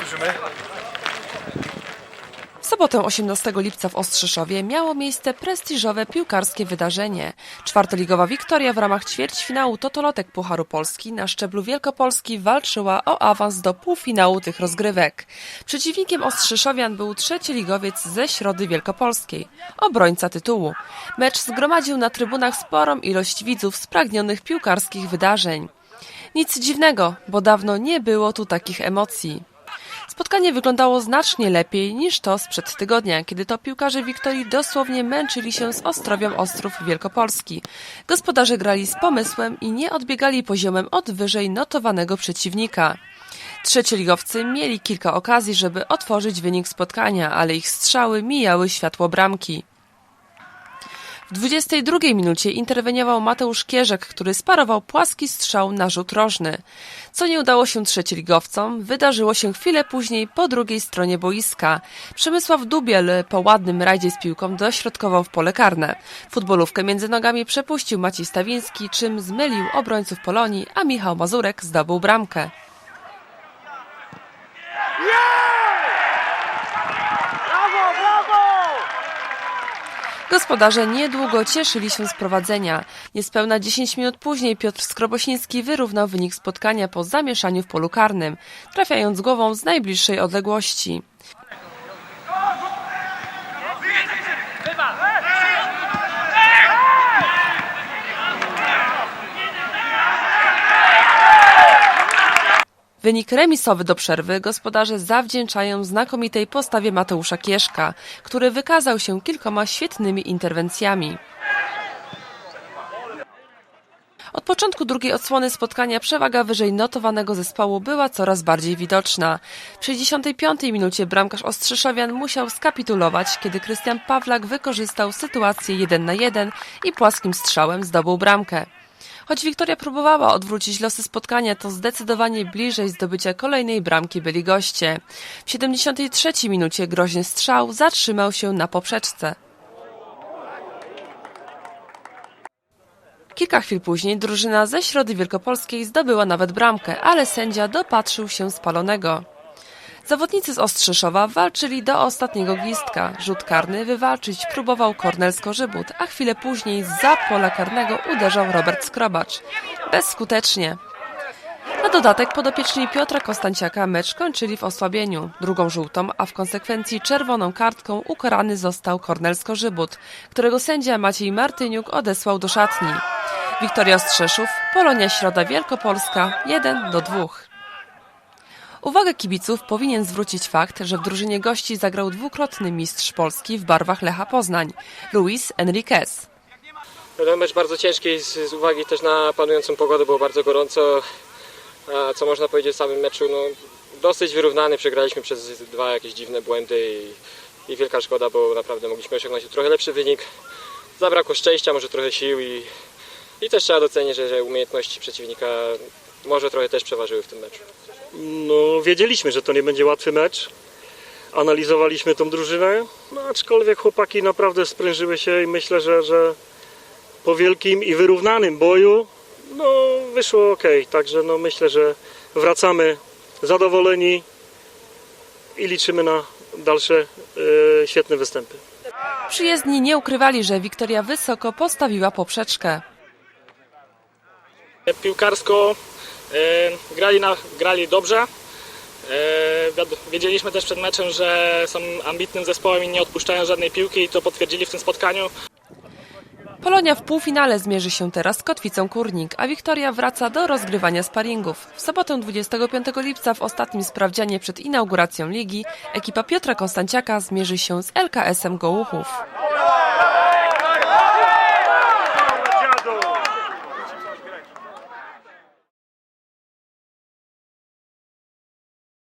Wierzymy. W sobotę 18 lipca w Ostrzyszowie miało miejsce prestiżowe piłkarskie wydarzenie. Czwartoligowa Wiktoria w ramach ćwierćfinału Totolotek Pucharu Polski na szczeblu Wielkopolski walczyła o awans do półfinału tych rozgrywek. Przeciwnikiem Ostrzyszowian był trzeci ligowiec ze Środy Wielkopolskiej, obrońca tytułu. Mecz zgromadził na trybunach sporą ilość widzów spragnionych piłkarskich wydarzeń. Nic dziwnego, bo dawno nie było tu takich emocji. Spotkanie wyglądało znacznie lepiej niż to sprzed tygodnia, kiedy to piłkarze Wiktorii dosłownie męczyli się z Ostrowią Ostrów Wielkopolski. Gospodarze grali z pomysłem i nie odbiegali poziomem od wyżej notowanego przeciwnika. Trzecioligowcy mieli kilka okazji, żeby otworzyć wynik spotkania, ale ich strzały mijały światło bramki. W 22 minucie interweniował Mateusz Kierzek, który sparował płaski strzał na rzut rożny. Co nie udało się trzecioligowcom, wydarzyło się chwilę później po drugiej stronie boiska. Przemysław Dubiel po ładnym rajdzie z piłką dośrodkował w pole karne. Futbolówkę między nogami przepuścił Maciej Stawiński, czym zmylił obrońców Polonii, a Michał Mazurek zdobył bramkę. Gospodarze niedługo cieszyli się z prowadzenia. Niespełna 10 minut później Piotr Skrobosiński wyrównał wynik spotkania po zamieszaniu w polu karnym, trafiając głową z najbliższej odległości. Wynik remisowy do przerwy gospodarze zawdzięczają znakomitej postawie Mateusza Kieszka, który wykazał się kilkoma świetnymi interwencjami. Od początku drugiej odsłony spotkania przewaga wyżej notowanego zespołu była coraz bardziej widoczna. W 65 minucie bramkarz Ostrzyszowian musiał skapitulować, kiedy Krystian Pawlak wykorzystał sytuację 1 na 1 i płaskim strzałem zdobył bramkę. Choć Wiktoria próbowała odwrócić losy spotkania, to zdecydowanie bliżej zdobycia kolejnej bramki byli goście. W 73 minucie groźny strzał zatrzymał się na poprzeczce. Kilka chwil później drużyna ze Środy Wielkopolskiej zdobyła nawet bramkę, ale sędzia dopatrzył się spalonego. Zawodnicy z Ostrzyszowa walczyli do ostatniego gwizdka. Rzut karny wywalczyć próbował Kornel Skorzybut, a chwilę później za pola karnego uderzał Robert Skrobacz. Bezskutecznie. Na dodatek podopieczni Piotra Kostanciaka mecz kończyli w osłabieniu. Drugą żółtą, a w konsekwencji czerwoną kartką ukarany został Kornel Skorzybut, którego sędzia Maciej Martyniuk odesłał do szatni. Wiktoria Strzeszów, Polonia Środa Wielkopolska 1 do 2. Uwagę kibiców powinien zwrócić fakt, że w drużynie gości zagrał dwukrotny mistrz Polski w barwach Lecha Poznań, Luis Enriquez. Ten mecz bardzo ciężki z, uwagi też na panującą pogodę, było bardzo gorąco. A co można powiedzieć o samym meczu? No, dosyć wyrównany, przegraliśmy przez dwa jakieś dziwne błędy i, i wielka szkoda, bo naprawdę mogliśmy osiągnąć trochę lepszy wynik. Zabrakło szczęścia, może trochę sił i, i też trzeba docenić, że, że umiejętności przeciwnika może trochę też przeważyły w tym meczu. No, wiedzieliśmy, że to nie będzie łatwy mecz. Analizowaliśmy tą drużynę, no, aczkolwiek chłopaki naprawdę sprężyły się i myślę, że, że po wielkim i wyrównanym boju no, wyszło ok. Także no, myślę, że wracamy zadowoleni i liczymy na dalsze e, świetne występy. Przyjezdni nie ukrywali, że Wiktoria wysoko postawiła poprzeczkę. piłkarsko grali, na, grali dobrze. Wiad- wiedzieliśmy też przed meczem, że są ambitnym zespołem i nie odpuszczają żadnej piłki i to potwierdzili w tym spotkaniu. Polonia w półfinale zmierzy się teraz z Kotwicą Kurnik, a Wiktoria wraca do rozgrywania sparingów. W sobotę 25 lipca w ostatnim sprawdzianie przed inauguracją ligi ekipa Piotra Konstanciaka zmierzy się z LKS-em Gołuchów.